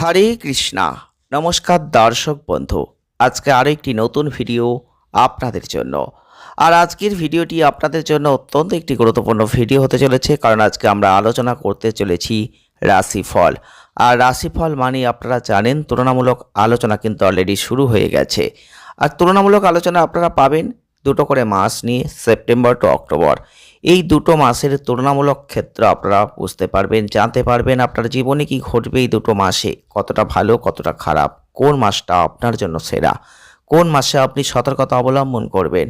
হরে কৃষ্ণা। নমস্কার দর্শক বন্ধু। আজকে আরও একটি নতুন ভিডিও আপনাদের জন্য। আর আজকের ভিডিওটি আপনাদের জন্য অত্যন্ত একটি গুরুত্বপূর্ণ ভিডিও হতে চলেছে, কারণ আজকে আমরা আলোচনা করতে চলেছি রাশিফল। আর রাশিফল মানে আপনারা জানেন, তুলনামূলক আলোচনা কিন্তু অলরেডি শুরু হয়ে গেছে। আর তুলনামূলক আলোচনা আপনারা পাবেন দুটো করে মাস নিয়ে, সেপ্টেম্বর টু অক্টোবর। এই দুটো মাসের তুলনামূলক ক্ষেত্র আপনারা বুঝতে পারবেন, জানতে পারবেন আপনার জীবনে কি ঘটবে এই দুটো মাসে, কতটা ভালো, কতটা খারাপ, কোন মাসটা আপনার জন্য সেরা, কোন মাসে আপনি সতর্কতা অবলম্বন করবেন,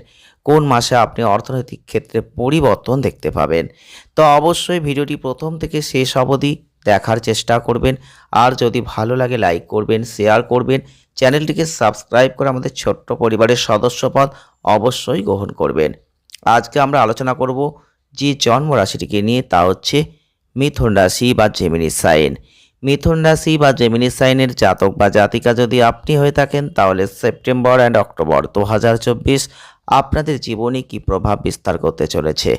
কোন মাসে আপনি অর্থনৈতিক ক্ষেত্রে পরিবর্তন দেখতে পাবেন। তো অবশ্যই ভিডিওটি প্রথম থেকে শেষ অবধি দেখার চেষ্টা করবেন, আর যদি ভালো লাগে লাইক করবেন, শেয়ার করবেন, চ্যানেলটিকে সাবস্ক্রাইব করে আমাদের ছোট্ট পরিবারের সদস্যপদ অবশ্যই গ্রহণ করবেন। আজকে আমরা আলোচনা করব যে জন্ম রাশিটিকে নিয়ে, তা হচ্ছে মিথুন রাশি বা জেমিনি সাইন মিথুন রাশি বা জেমিনি সাইনের জাতক বা জাতিকা যদি আপনি হয়ে থাকেন, তাহলে সেপ্টেম্বর অ্যান্ড অক্টোবর দু হাজার চব্বিশ আপনাদের জীবনে কি প্রভাব বিস্তার করতে চলেছে?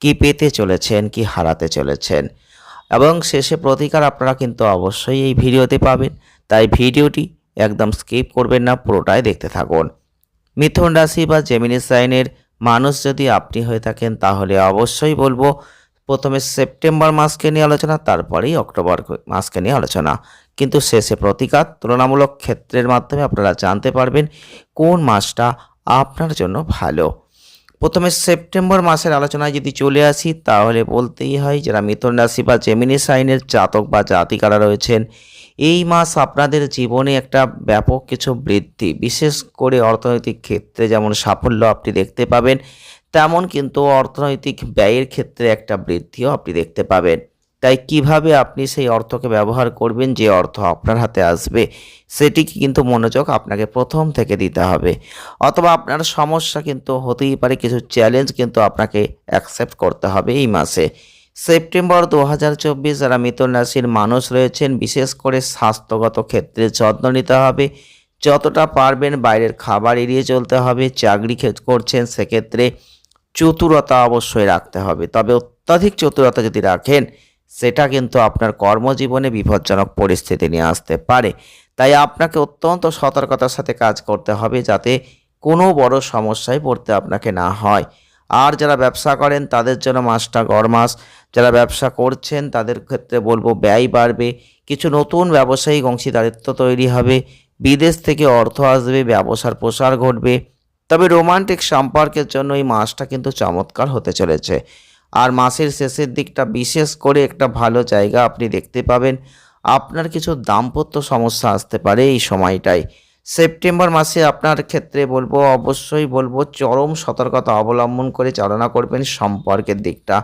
কি পেতে চলেছেন? কি হারাতে চলেছেন? এবং শেষে প্রতিকার আপনারা কিন্তু অবশ্যই এই ভিডিওতে পাবেন। তাই ভিডিওটি একদম স্কিপ করবেন না, পুরোটাই দেখতে থাকুন। মিথুন রাশি বা জেমিনি সাইনের মানুষ যদি আপনি হয়ে থাকেন, তাহলে অবশ্যই বলব, প্রথমে সেপ্টেম্বর মাসকে নিয়ে আলোচনা, তারপরেই অক্টোবর মাসকে নিয়ে আলোচনা। কিন্তু শেষে প্রতিকার, তুলনামূলক ক্ষেত্রের মাধ্যমে আপনারা জানতে পারবেন কোন মাসটা আপনার জন্য ভালো। প্রথমে সেপ্টেম্বর মাসের আলোচনায় যদি চলে আসি, তাহলে বলতেই হয়, যারা মিথুন রাশি বা জেমিনি সাইনের জাতক বা জাতিকারা রয়েছেন এই মাস আপনাদের জীবনে একটা ব্যাপক কিছু বৃদ্ধি, বিশেষ করে অর্থনৈতিক ক্ষেত্রে যেমন সাফল্য আপনি দেখতে পাবেন, তেমন কিন্তু অর্থনৈতিক ব্যয়ের ক্ষেত্রে একটা বৃদ্ধিও আপনি দেখতে পাবেন। তাই কীভাবে আপনি সেই অর্থকে ব্যবহার করবেন, যে অর্থ আপনার হাতে আসবে, সেটিকে কিন্তু মনোযোগ আপনাকে প্রথম থেকে দিতে হবে। অথবা আপনার সমস্যা কিন্তু হতেই পারে, কিছু চ্যালেঞ্জ কিন্তু আপনাকে অ্যাকসেপ্ট করতে হবে এই মাসে। সেপ্টেম্বর দু হাজার চব্বিশ যারা মিথুন রাশির মানুষ রয়েছেন, বিশেষ করে স্বাস্থ্যগত ক্ষেত্রে যত্ন নিতে হবে। যতটা পারবেন বাইরের খাবার এড়িয়ে চলতে হবে, চাকরি করছেন সেক্ষেত্রে চতুরতা অবশ্যই রাখতে হবে। তবে অত্যাধিক চতুরতা যদি রাখেন, সেটা কিন্তু আপনার কর্মজীবনে বিপজ্জনক পরিস্থিতি নিয়ে আসতে পারে। তাই আপনাকে অত্যন্ত সতর্কতার সাথে কাজ করতে হবে যাতে কোনো বড় সমস্যায় পড়তে আপনাকে না হয়। আর যারা ব্যবসা করেন, তাদের জন্য মাসটা গড় মাস। যারা ব্যবসা করছেন, তাদের ক্ষেত্রে বলব ব্যয় বাড়বে। কিছু নতুন ব্যবসায়িক অংশীদারিত্ব তৈরি হবে। বিদেশ থেকে অর্থ আসবে, ব্যবসার প্রসার ঘটবে। তবে রোমান্টিক সম্পর্কের জন্য এই মাসটা কিন্তু চমৎকার হতে চলেছে। আর মাসের শেষের দিকটা বিশেষ করে একটা ভালো জায়গা আপনি দেখতে পাবেন। আপনার কিছু দাম্পত্য সমস্যা আসতে পারে এই সময়টায়। সেপ্টেম্বর মাসে আপনার ক্ষেত্রে বলব, অবশ্যই বলব, চরম সতর্কতা অবলম্বন করে চালনা করবেন সম্পর্কের দিকটা।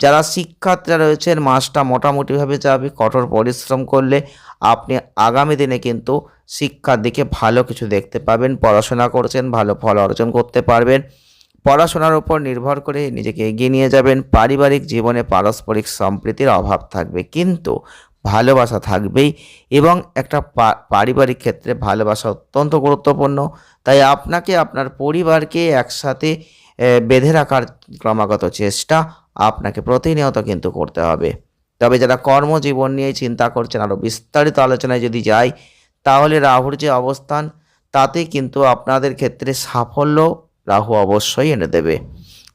যারা শিক্ষার্থীরা রয়েছেন, মাসটা মোটামুটিভাবে যাবে, কঠোর পরিশ্রম করলে আপনি আগামী দিনে কিন্তু শিক্ষার দিকে ভালো কিছু দেখতে পাবেন, পড়াশোনা করছেন, ভালো ফল অর্জন করতে পারবেন। পড়াশোনার উপর নির্ভর করে নিজেকে এগিয়ে নিয়ে যাবেন, পারিবারিক জীবনে পারস্পরিক সম্প্রীতির অভাব থাকবে। কিন্তু ভালোবাসা থাকবেই এবং একটা পারিবারিক ক্ষেত্রে ভালোবাসা অত্যন্ত গুরুত্বপূর্ণ। তাই আপনাকে আপনার পরিবারকে একসাথে বেঁধে রাখার ক্রমাগত চেষ্টা আপনাকে প্রতিনিয়ত কিন্তু করতে হবে। তবে যারা কর্মজীবন নিয়ে চিন্তা করছেন আরও বিস্তারিত আলোচনায় যদি যাই, তাহলে রাহুর যে অবস্থান, তাতে কিন্তু আপনাদের ক্ষেত্রে সাফল্য রাহু অবশ্যই এনে দেবে।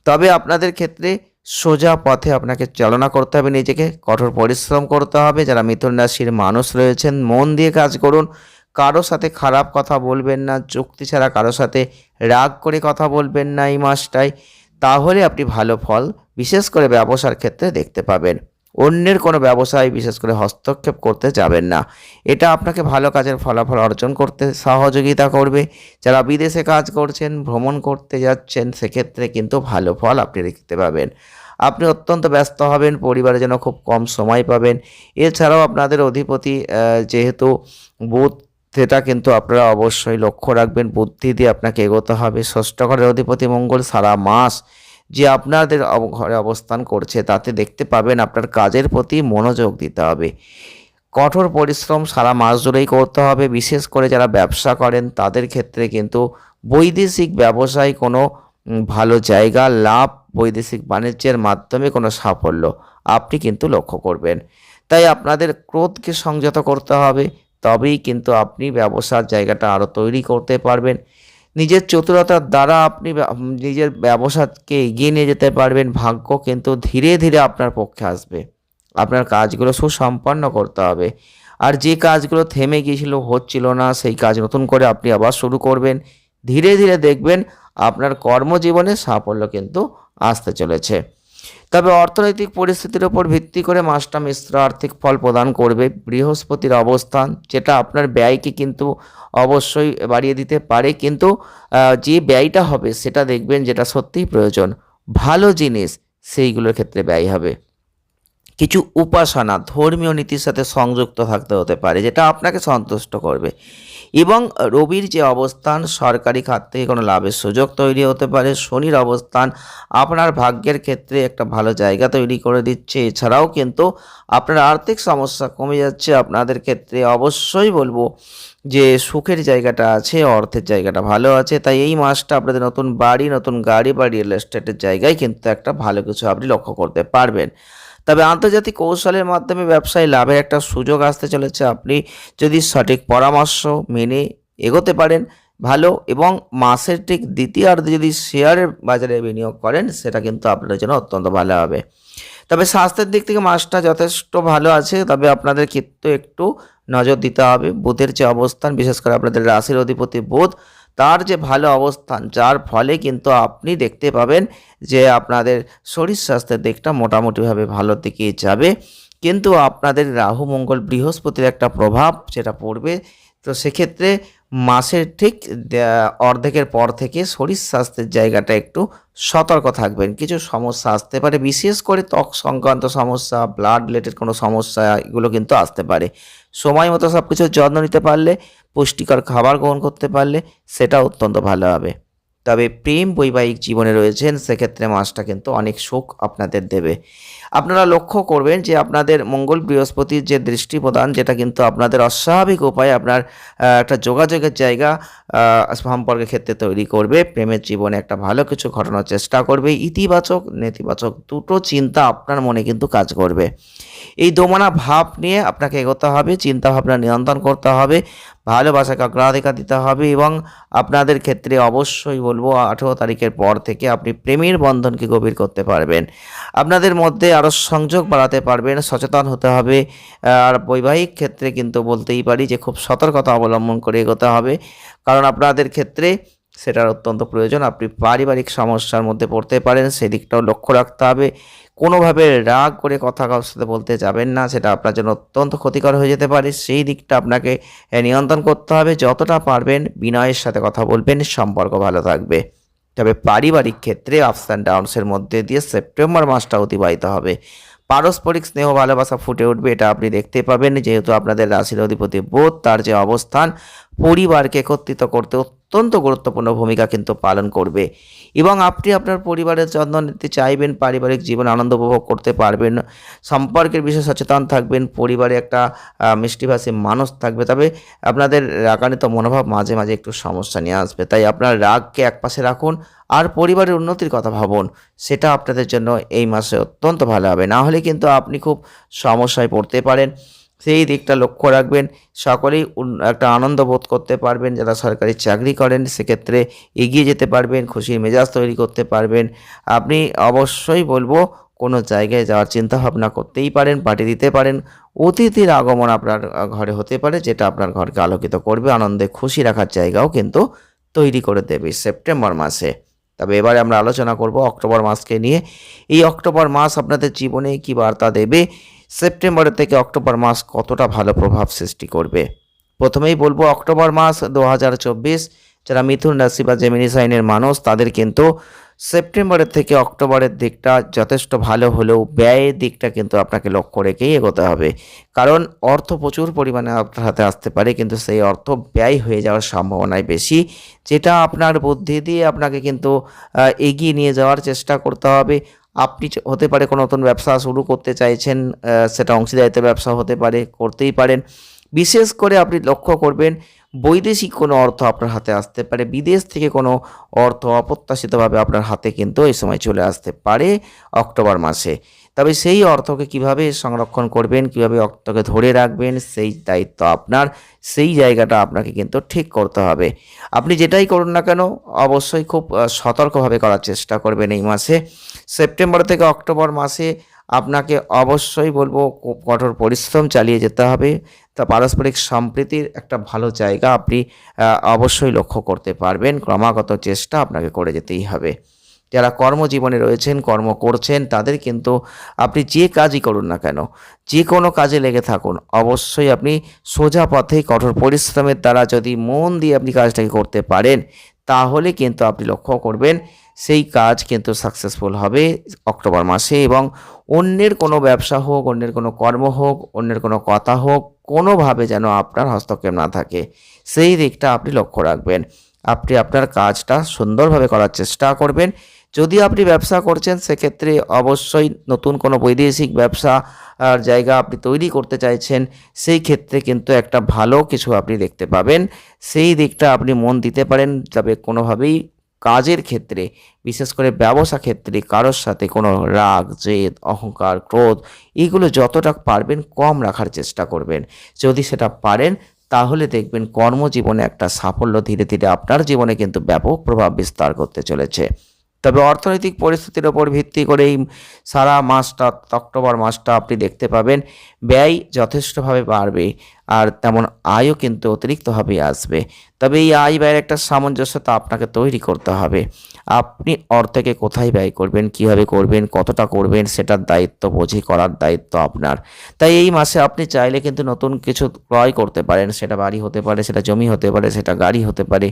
তবে আপনাদের ক্ষেত্রে সোজা পথে আপনাকে চালনা করতে হবে, নিজেকে কঠোর পরিশ্রম করতে হবে। যারা মিথুন রাশির মানুষ রয়েছেন, মন দিয়ে কাজ করুন। কারও সাথে খারাপ কথা বলবেন না যুক্তি ছাড়া কারও সাথে রাগ করে কথা বলবেন না এই মাসটায়। তাহলে আপনি ভালো ফল, বিশেষ করে ব্যবসার ক্ষেত্রে দেখতে পাবেন। অন্যের কোনো ব্যবসায় বিশেষ করে হস্তক্ষেপ করতে যাবেন না। এটা আপনাকে ভালো কাজের ফলাফল অর্জন করতে সহযোগিতা করবে। যারা বিদেশে কাজ করছেন, ভ্রমণ করতে যাচ্ছেন, সেক্ষেত্রে কিন্তু ভালো ফল আপনি দেখতে পাবেন। আপনি অত্যন্ত ব্যস্ত হবেন, পরিবারে যেন খুব কম সময় পাবেন। এছাড়াও আপনাদের অধিপতি যেহেতু বুধ, সেটা কিন্তু আপনারা অবশ্যই লক্ষ্য রাখবেন। বুদ্ধি দিয়ে আপনাকে এগোতে হবে। ষষ্ঠ ঘরের অধিপতি মঙ্গল সারা মাস যে আপনাদের ঘরে অবস্থান করছে, তাতে দেখতে পাবেন আপনার কাজের প্রতি মনোযোগ দিতে হবে। কঠোর পরিশ্রম সারা মাস জুড়েই করতে হবে। বিশেষ করে যারা ব্যবসা করেন, তাদের ক্ষেত্রে কিন্তু বৈদেশিক ব্যবসায় কোনো ভালো জায়গা, লাভ বৈদেশিক বাণিজ্যের মাধ্যমে কোনো সাফল্য আপনি কিন্তু লক্ষ্য করবেন। তাই আপনাদের ক্রোধকে সংযত করতে হবে। তবেই কিন্তু আপনি ব্যবসার জায়গাটা আরও তৈরি করতে পারবেন। নিজের চতুরতার দ্বারা আপনি নিজের ব্যবসাকে এগিয়ে নিয়ে যেতে পারবেন, ভাগ্য কিন্তু ধীরে ধীরে আপনার পক্ষে আসবে। আপনার কাজগুলো সুসম্পন্ন করতে হবে। আর যে কাজগুলো থেমে গিয়েছিল, হচ্ছিল না, সেই কাজ নতুন করে আপনি আবার শুরু করবেন। ধীরে ধীরে দেখবেন আপনার কর্মজীবনে সাফল্য কিন্তু আসতে চলেছে। তবে অর্থনৈতিক পরিস্থিতির উপর ভিত্তি করে মাসটা মিশ্র আর্থিক ফল প্রদান করবে। বৃহস্পতির অবস্থান, যেটা আপনার ব্যয়কে কিন্তু অবশ্যই বাড়িয়ে দিতে পারে। কিন্তু যে ব্যয়টা হবে, সেটা দেখবেন যেটা সত্যিই প্রয়োজন। ভালো জিনিস, সেইগুলোর ক্ষেত্রে ব্যয় হবে। কিছু উপাসনা, ধর্মীয় নীতির সাথে সংযুক্ত থাকতে হতে পারে, যেটা আপনাকে সন্তুষ্ট করবে। এবং রবির যে অবস্থান, সরকারি খাত থেকে কোনো লাভের সুযোগ তৈরি হতে পারে। শনির অবস্থান আপনার ভাগ্যের ক্ষেত্রে একটা ভালো জায়গা তৈরি করে দিচ্ছে। এছাড়াও কিন্তু আপনার আর্থিক সমস্যা কমে যাচ্ছে। আপনাদের ক্ষেত্রে অবশ্যই বলব যে সুখের জায়গাটা আছে, অর্থের জায়গাটা ভালো আছে। তাই এই মাসটা আপনাদের নতুন বাড়ি, নতুন গাড়ি বা রিয়েল এস্টেটের জায়গায় কিন্তু একটা ভালো কিছু আপনি লক্ষ্য করতে পারবেন। তবে আন্তর্জাতিক কৌশলের মাধ্যমে ব্যবসায় লাভের একটা সুযোগ আসতে চলেছে। আপনি যদি সঠিক পরামর্শ মেনে এগোতে পারেন, ভালো এবং মাসের ঠিক দ্বিতীয়ার্ধে যদি শেয়ারের বাজারে বিনিয়োগ করেন, সেটা কিন্তু আপনাদের জন্য অত্যন্ত ভালো হবে। তবে স্বাস্থ্যের দিক থেকে মাসটা যথেষ্ট ভালো আছে, তবে আপনাদের কিন্তু একটু নজর দিতে হবে। বুধের যে অবস্থান, বিশেষ করে আপনাদের রাশির অধিপতি বুধ তার যে ভালো অবস্থান, যার ফলে কিন্তু আপনি দেখতে পাবেন যে আপনাদের শরীর স্বাস্থ্যের দিকটা মোটামুটিভাবে ভালোর দিকে যাবে। কিন্তু আপনাদের রাহু, মঙ্গল, বৃহস্পতির একটা প্রভাব সেটা পড়বে। তো সেক্ষেত্রে মাসের ঠিক অর্ধেকের পর থেকে শরীর স্বাস্থ্যের জায়গাটা একটু সতর্ক থাকবেন। কিছু সমস্যা আসতে পারে, বিশেষ করে ত্বক সংক্রান্ত সমস্যা ব্লাড রিলেটেড কোনো সমস্যা, এগুলো কিন্তু আসতে পারে। সময় মতো সব কিছুর যত্ন নিতে পারলে, পুষ্টিকর খাবার গ্রহণ করতে পারলে সেটা অত্যন্ত ভালো হবে। তবে প্রেম বৈবাহিক জীবনে রয়েছেন, সেক্ষেত্রে মাসটা কিন্তু অনেক সুখ আপনাদের দেবে। আপনারা লক্ষ্য করবেন যে আপনাদের মঙ্গল বৃহস্পতির যে দৃষ্টি প্রদান যেটা কিন্তু আপনাদের অস্বাভাবিক উপায়ে আপনার একটা যোগাযোগের জায়গা সম্পর্কের ক্ষেত্রে তৈরি করবে। প্রেমের জীবনে একটা ভালো কিছু ঘটানোর চেষ্টা করবে। ইতিবাচক, নেতিবাচক দুটো চিন্তা আপনার মনে কিন্তু কাজ করবে। এই দোমনা ভাব নিয়ে আপনাকে এগোতে হবে চিন্তা ভাবনা নিয়ন্ত্রণ করতে হবে, ভালোবাসাকে অগ্রাধিকার দিতে হবে এবং আপনাদের ক্ষেত্রে অবশ্যই বলব আঠেরো তারিখের পর থেকে আপনি প্রেমের বন্ধনকে গভীর করতে পারবেন। আপনাদের মধ্যে আরও সংযোগ বাড়াতে পারবেন, সচেতন হতে হবে। আর বৈবাহিক ক্ষেত্রে কিন্তু বলতেই পারি যে খুব সতর্কতা অবলম্বন করে এগোতে হবে। কারণ আপনাদের ক্ষেত্রে সেটার অত্যন্ত প্রয়োজন। আপনি পারিবারিক সমস্যার মধ্যে পড়তে পারেন, সেদিকটাও লক্ষ্য রাখতে হবে। কোনোভাবে রাগ করে কথা কারোর সাথে বলতে যাবেন না, সেটা আপনার জন্য অত্যন্ত ক্ষতিকর হয়ে যেতে পারে। সেই দিকটা আপনাকে নিয়ন্ত্রণ করতে হবে। যতটা পারবেন বিনয়ের সাথে কথা বলবেন, সম্পর্ক ভালো থাকবে। তবে পারিবারিক ক্ষেত্রে আপস অ্যান্ড ডাউনসের মধ্যে দিয়ে সেপ্টেম্বর মাসটা অতিবাহিত হবে। পারস্পরিক স্নেহ, ভালোবাসা ফুটে উঠবে, এটা আপনি দেখতে পাবেন। যেহেতু আপনাদের রাশির অধিপতি বোধ, তার যে অবস্থান, পরিবারকে একত্রিত করতে অত্যন্ত গুরুত্বপূর্ণ ভূমিকা কিন্তু পালন করবে। এবং আপনি আপনার পরিবারের যত্ন নিতে চাইবেন, পারিবারিক জীবন আনন্দ উপভোগ করতে পারবেন, সম্পর্কের বিষয়ে সচেতন থাকবেন, পরিবারে একটা মিষ্টিভাষী মানুষ থাকবে। তবে আপনাদের রাগান্বিত মনোভাব মাঝে মাঝে একটু সমস্যা নিয়ে আসবে। তাই আপনার রাগকে একপাশে রাখুন আর পরিবারের উন্নতির কথা ভাবুন, সেটা আপনাদের জন্য এই মাসে অত্যন্ত ভালো হবে। না হলে কিন্তু আপনি খুব সমস্যায় পড়তে পারেন। সেই দিকটা লক্ষ্য রাখবেন, সকলেই একটা আনন্দ বোধ করতে পারবেন, যারা সরকারি চাকরি করেন, সেক্ষেত্রে এগিয়ে যেতে পারবেন, খুশির মেজাজ তৈরি করতে পারবেন। আপনি অবশ্যই বলব, কোনো জায়গায় যাওয়ার চিন্তা ভাবনা করতেই পারেন, পাঠিয়ে দিতে পারেন। অতিথির আগমন আপনার ঘরে হতে পারে, যেটা আপনার ঘরকে আলোকিত করবে, আনন্দে খুশি রাখার জায়গাও কিন্তু তৈরি করে দেবে সেপ্টেম্বর মাসে। তবে এবারে আমরা আলোচনা করব অক্টোবর মাসকে নিয়ে। এই অক্টোবর মাস আপনাদের জীবনে কি বার্তা দেবে? সেপ্টেম্বরের থেকে অক্টোবর মাস কতটা ভালো প্রভাব সৃষ্টি করবে? প্রথমেই বলব, অক্টোবর মাস দু হাজার চব্বিশ, যারা মিথুন রাশি বা জেমিনি সাইনের মানুষ, তাদের কিন্তু সেপ্টেম্বরের থেকে অক্টোবরের দিকটা যথেষ্ট ভালো হলেও ব্যয়ের দিকটা কিন্তু আপনাকে লক্ষ্য রেখেই এগোতে হবে। কারণ অর্থ প্রচুর পরিমাণে আপনার হাতে আসতে পারে, কিন্তু সেই অর্থ ব্যয় হয়ে যাওয়ার সম্ভাবনাই বেশি, যেটা আপনার বুদ্ধি দিয়ে আপনাকে কিন্তু এগিয়ে নিয়ে যাওয়ার চেষ্টা করতে হবে। আপনি হতে পারে কোনো নতুন ব্যবসা শুরু করতে চাইছেন সেটা অংশীদারিত্ব ব্যবসা হতে পারে, করতেই পারেন। বিশেষ করে আপনি লক্ষ্য করবেন বৈদেশিক কোনো অর্থ আপনার হাতে আসতে পারে, বিদেশ থেকে কোনো অর্থ অপ্রত্যাশিতভাবে আপনার হাতে কিন্তু এই সময় চলে আসতে পারে অক্টোবর মাসে। তবে সেই অর্থকে কীভাবে সংরক্ষণ করবেন, কীভাবে অর্থকে ধরে রাখবেন, সেই দায়িত্ব আপনার, সেই জায়গাটা আপনাকে কিন্তু ঠিক করতে হবে। আপনি যেটাই করুন না কেন, অবশ্যই খুব সতর্কভাবে করার চেষ্টা করবেন এই মাসে। সেপ্টেম্বর থেকে অক্টোবর মাসে আপনাকে অবশ্যই বলব কঠোর পরিশ্রম চালিয়ে যেতে হবে। তা পারস্পরিক সম্প্রীতির একটা ভালো জায়গা আপনি অবশ্যই লক্ষ্য করতে পারবেন। ক্রমাগত চেষ্টা আপনাকে করে যেতেই হবে। যারা কর্মজীবনে রয়েছেন, কর্ম করছেন, তাদের কিন্তু আপনি যে কাজই করুন না কেন যে কোনো কাজে লেগে থাকুন। অবশ্যই আপনি সোজা পথে কঠোর পরিশ্রমের দ্বারা যদি মন দিয়ে আপনি কাজটাকে করতে পারেন তাহলে কিন্তু আপনি লক্ষ্য করবেন সেই কাজ কিন্তু সাকসেসফুল হবে অক্টোবর মাসে এবং অন্যের কোনো ব্যবসা হোক, অন্যের কোনো কর্ম হোক, অন্যের কোনো কথা হোক, কোনোভাবে যেন আপনার হস্তক্ষেপ না থাকে। সেই দিকটা আপনি লক্ষ্য রাখবেন। আপনি আপনার কাজটা সুন্দরভাবে করার চেষ্টা করবেন। যদি আপনি ব্যবসা করছেন, সেক্ষেত্রে অবশ্যই নতুন কোনো বৈদেশিক ব্যবসা আর জায়গা আপনি তৈরি করতে চাইছেন, সেই ক্ষেত্রে কিন্তু একটা ভালো কিছু আপনি দেখতে পাবেন। সেই দিকটা আপনি মন দিতে পারেন, তবে কোনোভাবেই কাজের ক্ষেত্রে, বিশেষ করে ব্যবসা ক্ষেত্রে কারোর সাথে কোনো রাগ, জেদ, অহংকার, ক্রোধ, এগুলো যতটা পারবেন কম রাখার চেষ্টা করবেন। যদি সেটা পারেন, তাহলে দেখবেন কর্মজীবনে একটা সাফল্য ধীরে ধীরে আপনার জীবনে কিন্তু ব্যাপক প্রভাব বিস্তার করতে চলেছে। তবে অর্থনৈতিক পরিস্থিতির ওপর ভিত্তি করে এই সারা মাসটা অক্টোবর মাসটা আপনি দেখতে পাবেন। ব্যয় যথেষ্টভাবে বাড়বে। আর তেমন আয়ও কিন্তু অতিরিক্তভাবে আসবে। তবে এই আয় ব্যয়ের একটা সামঞ্জস্যতা আপনাকে তৈরি করতে হবে। আপনি অর্থকে কোথায় ব্যয় করবেন, কীভাবে করবেন, কতটা করবেন, সেটার দায়িত্ব, বুঝে করার দায়িত্ব আপনার। তাই এই মাসে আপনি চাইলে কিন্তু নতুন কিছু ক্রয় করতে পারেন। সেটা বাড়ি হতে পারে, সেটা জমি হতে পারে, সেটা গাড়ি হতে পারে।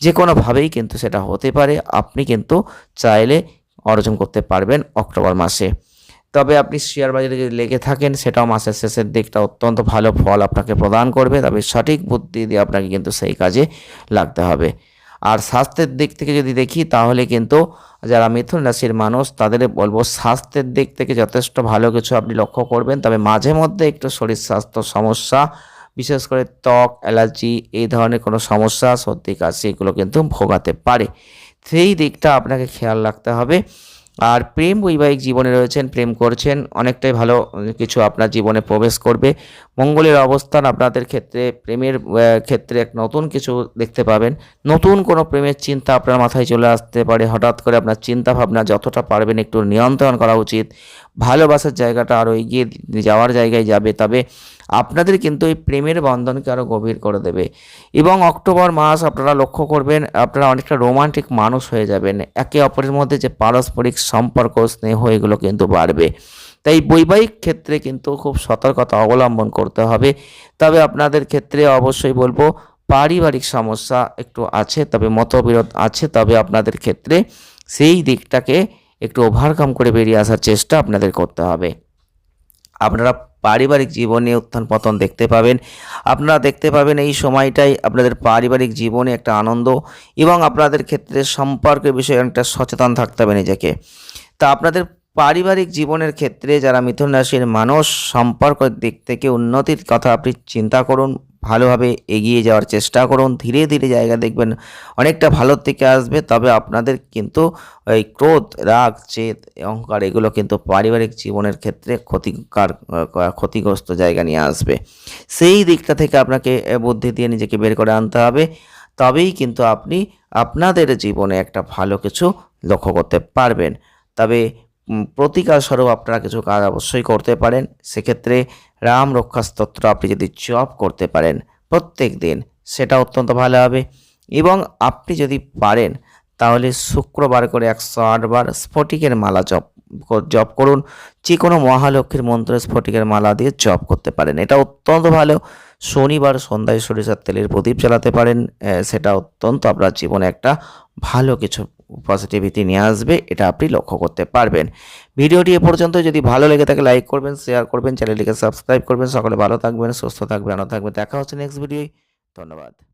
যে কোনোভাবেই কিন্তু সেটা হতে পারে। আপনি কিন্তু চাইলে অর্জন করতে পারবেন অক্টোবর মাসে। তবে আপনি শেয়ার বাজারে যদি লেগে থাকেন, সেটাও মাসের শেষের দিকটা অত্যন্ত ভালো ফল আপনাকে প্রদান করবে, তবে সঠিক বুদ্ধি দিয়ে আপনাকে কিন্তু সেই কাজে লাগতে হবে। আর স্বাস্থ্যের দিক থেকে যদি দেখি, তাহলে কিন্তু যারা মিথুন রাশির মানুষ, তাদের বলব স্বাস্থ্যের দিক থেকে যথেষ্ট ভালো কিছু আপনি লক্ষ্য করবেন। তবে মাঝে মধ্যে একটু শরীর স্বাস্থ্য সমস্যা, বিশেষ করে ত্বক, অ্যালার্জি, এই ধরনের কোনো সমস্যা, সর্দি, কাশি, এগুলো কিন্তু ভোগাতে পারে। সেই দিকটা আপনাকে খেয়াল রাখতে হবে। আর প্রেম বৈবাহিক জীবনে রয়েছেন, প্রেম করছেন, অনেকটাই ভালো কিছু আপনার জীবনে প্রবেশ করবে। মঙ্গলের অবস্থান আপনাদের ক্ষেত্রে, প্রেমের ক্ষেত্রে এক নতুন কিছু দেখতে পাবেন। নতুন কোনো প্রেমের চিন্তা আপনার মাথায় চলে আসতে পারে। হঠাৎ করে আপনার চিন্তা ভাবনা যতটা পারবেন একটু নিয়ন্ত্রণ করা উচিত। ভালোবাসার জায়গাটা আরও এগিয়ে যাওয়ার জায়গায় যাবে। তবে আপনাদের কিন্তু এই প্রেমের বন্ধনকে আরও গভীর করে দেবে। এবং অক্টোবর মাস আপনারা লক্ষ্য করবেন, আপনারা অনেকটা রোমান্টিক মানুষ হয়ে যাবেন। একে অপরের মধ্যে যে পারস্পরিক সম্পর্ক, স্নেহ, এগুলো কিন্তু বাড়বে। তাই বৈবাহিক ক্ষেত্রে কিন্তু খুব সতর্কতা অবলম্বন করতে হবে। তবে আপনাদের ক্ষেত্রে অবশ্যই বলব, পারিবারিক সমস্যা একটু আছে, তবে মতবিরোধ আছে। তবে আপনাদের ক্ষেত্রে সেই দিকটাকে একটু ওভারকাম করে বেরিয়ে আসার চেষ্টা আপনাদের করতে হবে। আপনারা পারিবারিক জীবনে উত্থান পতন দেখতে পাবেন। আপনারা দেখতে পাবেন এই সময়টাই আপনাদের পারিবারিক জীবনে একটা আনন্দ এবং আপনাদের ক্ষেত্রে সম্পর্কের বিষয়ে একটা সচেতন থাকতে হবে নিজেকে। তা আপনাদের পারিবারিক জীবনের ক্ষেত্রে যারা মিথুন রাশির মানুষ, সম্পর্কের দিক থেকে উন্নতির কথা আপনি চিন্তা করুন। ভালোভাবে এগিয়ে যাওয়ার চেষ্টা করুন। ধীরে ধীরে জায়গা দেখবেন অনেকটা ভালোর দিকে আসবে। তবে আপনাদের কিন্তু এই ক্রোধ, রাগ চেত অহংকার এগুলো কিন্তু পারিবারিক জীবনের ক্ষেত্রে ক্ষতিকার ক্ষতিগ্রস্ত জায়গা নিয়ে আসবে। সেই দিকটা থেকে আপনাকে বুদ্ধি দিয়ে নিজেকে বের করে আনতে হবে। তবেই কিন্তু আপনি আপনাদের জীবনে একটা ভালো কিছু লক্ষ্য করতে পারবেন। তবে প্রতিকার স্বরূপ আপনারা কিছু কাজ অবশ্যই করতে পারেন। সেক্ষেত্রে রাম রক্ষা স্তত্র আপনি যদি জপ করতে পারেন, প্রত্যেক দিন সেটা অত্যন্ত ভালো হবে। এবং আপনি যদি পারেন, তাহলে শুক্রবার করে একশো আটবার স্ফটিকের মালা জপ জপ করুন যে কোনো মহালক্ষ্মীর মন্ত্র স্ফটিকের মালা দিয়ে জপ করতে পারেন। এটা অত্যন্ত ভালো। শনিবার সন্ধ্যায় সরিষার তেলের প্রদীপ জ্বালাতে পারেন। সেটা অত্যন্ত আপনার জীবনে একটা ভালো কিছু পজিটিভিটি নিয়ে আসবে, এটা আপনি লক্ষ্য করতে পারবেন। ভিডিওটি এ পর্যন্ত। যদি ভালো লেগে থাকে লাইক করবেন শেয়ার করবেন চ্যানেলটিকে সাবস্ক্রাইব করবেন। সকলে ভালো থাকবেন, সুস্থ থাকবেন, ভালো থাকবেন। দেখা হচ্ছে নেক্সট ভিডিও ধন্যবাদ।